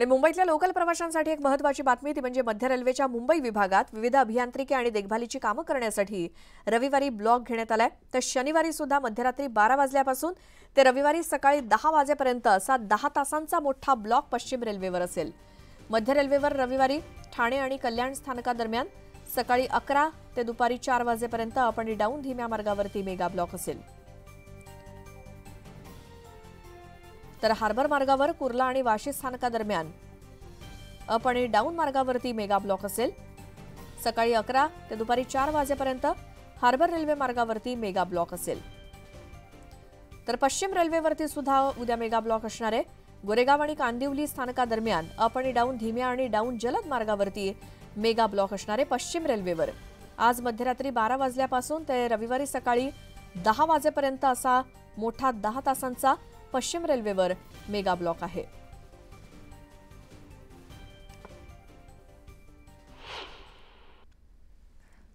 आणि मुंबईतल्या लोकल प्रवाशांसाठी एक महत्वाची बातमी ती म्हणजे मध्य रेल्वेच्या मुंबई विभागात विविध अभियांत्रिकी आणि देखभालीची कामं करण्यासाठी. रविवारी ब्लॉक घेण्यात आलाय. तर शनिवारी सुद्धा मध्यरात्री बारा वाजल्यापासून ते रविवारी सकाळी दहा वाजेपर्यंत असा दहा तासांचा मोठा ब्लॉक पश्चिम रेल्वेवर असेल. मध्य रेल्वेवर रविवारी ठाणे आणि कल्याण स्थानकादरम्यान सकाळी अकरा ते दुपारी चार वाजेपर्यंत आपण डाऊन धीम्या मार्गावरती मेगा ब्लॉक असेल. तर हार्बर मार्गावर कुर्ला आणि वाशी स्थानकादरम्यान. अप आणि डाऊन मार्गावरती मेगा ब्लॉक असेल. सकाळी अकरा ते दुपारी चार वाजेपर्यंत हार्बर रेल्वे मार्गावरती मेगा ब्लॉक असेल. तर पश्चिम रेल्वेवरती सुद्धा उद्या मेगा ब्लॉक असणार आहे. गोरेगाव आणि कांदिवली स्थानकादरम्यान अप आणि डाऊन धीम्या आणि डाऊन जलद मार्गावरती मेगा ब्लॉक असणार आहे पश्चिम रेल्वेवर. आज मध्यरात्री बारा वाजल्यापासून ते रविवारी सकाळी दहा वाजेपर्यंत असा मोठा दहा तासांचा पश्चिम रेल्वेवर मेगा ब्लॉक आहे.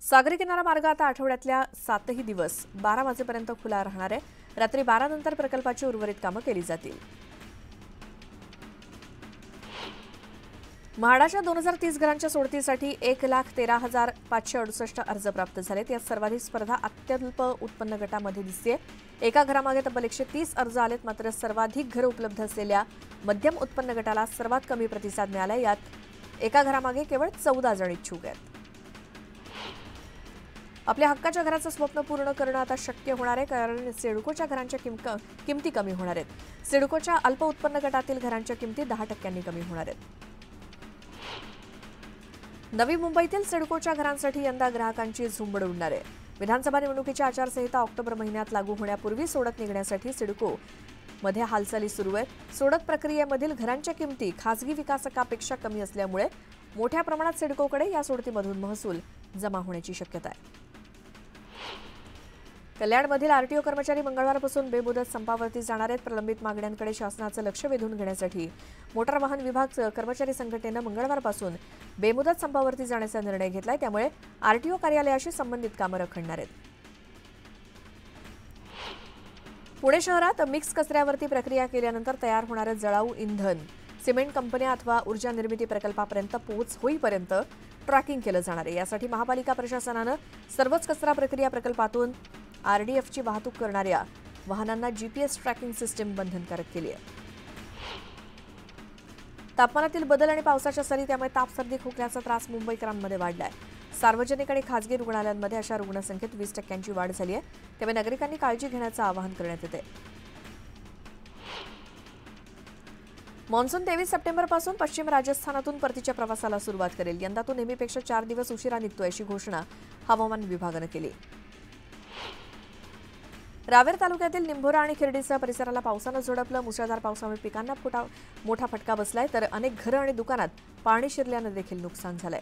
सागरी किनारा मार्ग आता आठवड्यातल्या सातही दिवस बारा वाजेपर्यंत खुला राहणार आहे. रात्री बारा नंतर प्रकल्पाची उर्वरित कामं केली जातील. म्हाडाच्या दोन हजार तीस घरांच्या सोडतीसाठी एक लाख तेरा हजार पाचशे अडुसष्ट अर्ज प्राप्त झालेत. यात सर्वाधिक स्पर्धा अत्यल्प उत्पन्न गटामध्ये दिसते. एका घरामागे तब्बल एकशे तीस अर्ज आलेत मात्र सर्वाधिक घरं उपलब्ध असलेल्या मध्यम उत्पन्न गटाला सर्वात कमी प्रतिसाद मिळाला यात एका घरामागे केवळ चौदा जण इच्छुक आहेत. आपल्या हक्काच्या घराचं स्वप्न पूर्ण करणं आता शक्य होणार आहे कारण सिडकोच्या घरांच्या किमक किमती कमी होणार आहेत. सिडकोच्या अल्प उत्पन्न गटातील घरांच्या किमती दहा टक्क्यांनी कमी होणार आहेत. नवी मुंबईतील सिडकोच्या घरांसाठी यंदा ग्राहकांची झुंबड उडणार आहे. विधानसभा निवडणुकीची आचारसंहिता ऑक्टोबर महिन्यात लागू होण्यापूर्वी सोडत निघण्यासाठी सिडको मध्ये हालचाली सुरू आहेत. सोडत प्रक्रियेमधील घरांच्या किमती खासगी विकासकापेक्षा कमी असल्यामुळे मोठ्या प्रमाणात सिडकोकडे या सोडतीमधून महसूल जमा होण्याची शक्यता आहे. कल्याणमधील आरटीओ कर्मचारी मंगळवारपासून बेमुदत संपावरती जाणार आहेत. प्रलंबित मागण्यांकडे शासनाचं लक्ष वेधून घेण्यासाठी मोटार वाहन विभाग कर्मचारी संघटनेनं मंगळवारपासून बेमुदत संपावरती जाण्याचा निर्णय घेतलाय. त्यामुळे आरटीओ कार्यालयाशी संबंधित कामं रखडणार आहेत. पुणे शहरात मिक्स कचऱ्यावरती प्रक्रिया केल्यानंतर तयार होणारं जळाऊ इंधन सिमेंट कंपन्या अथवा ऊर्जा निर्मिती प्रकल्पापर्यंत पोहोच होईपर्यंत ट्रॅकिंग केलं जाणार आहे. यासाठी महापालिका प्रशासनानं सर्वच कचरा प्रक्रिया प्रकल्पातून आरडीएफची वाहतूक करणाऱ्या वाहनांना जीपीएस ट्रॅकिंग सिस्टीम बंधनकारक केली आहे. तापमानातील बदल आणि पावसाच्या सरी त्यामुळे ताप सर्दी खोकल्याचा त्रास मुंबईकरांमध्ये वाढलाय. सार्वजनिक आणि खासगी रुग्णालयांमध्ये अशा रुग्णसंख्येत वीस टक्क्यांची वाढ झाली आहे. त्यामुळे नागरिकांनी काळजी घेण्याचं आवाहन करण्यात येते मान्सून तेवीस सप्टेंबरपासून पश्चिम राजस्थानातून परतीच्या प्रवासाला सुरुवात करेल. यंदा तो नेहमीपेक्षा चार दिवस उशिरा निघतोय अशी घोषणा हवामान विभागानं केली. रावेर तालुक्यातील निंभोरा आणि खिर्डीसह परिसराला पावसानं झोडपलं. मुसळधार पावसामुळे पिकांना फुटा मोठा फटका बसलाय. तर अनेक घरं आणि दुकानात पाणी शिरल्यानं देखील नुकसान झालंय.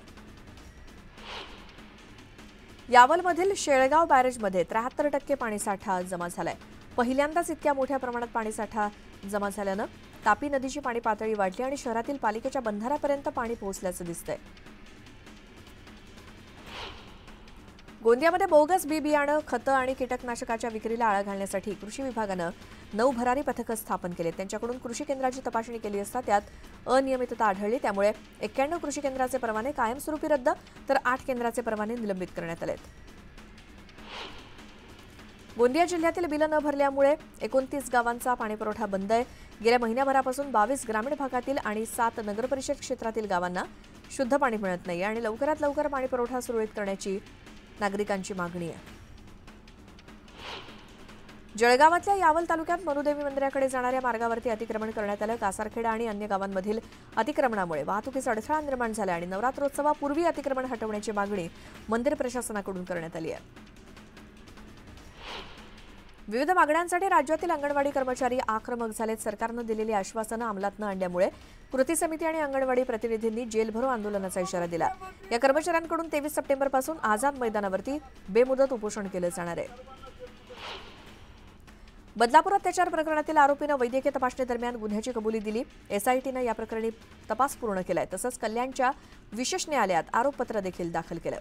यावलमधील शेळगाव बॅरेजमध्ये त्र्याहत्तर टक्के पाणीसाठा जमा झालाय. पहिल्यांदाच इतक्या मोठ्या प्रमाणात पाणीसाठा जमा झाल्यानं तापी नदीची पाणी पातळी वाढली आणि शहरातील पालिकेच्या बंधाऱ्यापर्यंत पाणी पोहोचल्याचं दिसतंय. गोंदियामध्ये बोगस बी बियाणं खतं आणि कीटकनाशकाच्या विक्रीला आळा घालण्यासाठी कृषी विभागानं नऊ भरारी पथकं स्थापन केले त्यांच्याकडून कृषी केंद्राची तपासणी केली असता त्यात अनियमितता आढळली. त्यामुळे एक्क्याण्णव कृषी केंद्राचे परवाने कायमस्वरूपी रद्द तर आठ केंद्राचे परवाने निलंबित करण्यात आलेत. गोंदिया जिल्ह्यातील बिलं न भरल्यामुळे एकोणतीस गावांचा पाणीपुरवठा बंद आहे. गेल्या महिन्याभरापासून बावीस ग्रामीण भागातील आणि सात नगरपरिषद क्षेत्रातील गावांना शुद्ध पाणी मिळत नाही आणि लवकरात लवकर पाणीपुरवठा सुरळीत करण्याची नागरिकांची मागणी आहे. जळगावातल्या यावल तालुक्यात मनुदेवी मंदिराकडे जाणाऱ्या मार्गावरती अतिक्रमण करण्यात आलं. कासारखेडा आणि अन्य गावांमधील अतिक्रमणामुळे वाहतुकीस अडथळा निर्माण झाला आणि नवरात्रोत्सवापूर्वी अतिक्रमण हटवण्याची मागणी मंदिर प्रशासनाकडून करण्यात आली आहे. विविध मागण्यांसाठी राज्यातील अंगणवाडी कर्मचारी आक्रमक झालेत. सरकारनं दिलेली आश्वासनं अंमलात न आणल्यामुळे कृती समिती आणि अंगणवाडी प्रतिनिधींनी जेलभरो आंदोलनाचा इशारा दिला. या कर्मचाऱ्यांकडून तेवीस सप्टेंबरपासून आझाद मैदानावरती बेमुदत उपोषण केलं जाणार आहे. बदलापूर अत्याचार प्रकरणातील आरोपीनं वैद्यकीय तपासणीदरम्यान गुन्ह्याची कबुली दिली. एसआयटीनं या प्रकरणी तपास पूर्ण केलाय. तसंच कल्याणच्या विशेष न्यायालयात आरोपपत्र देखील दाखल केलं.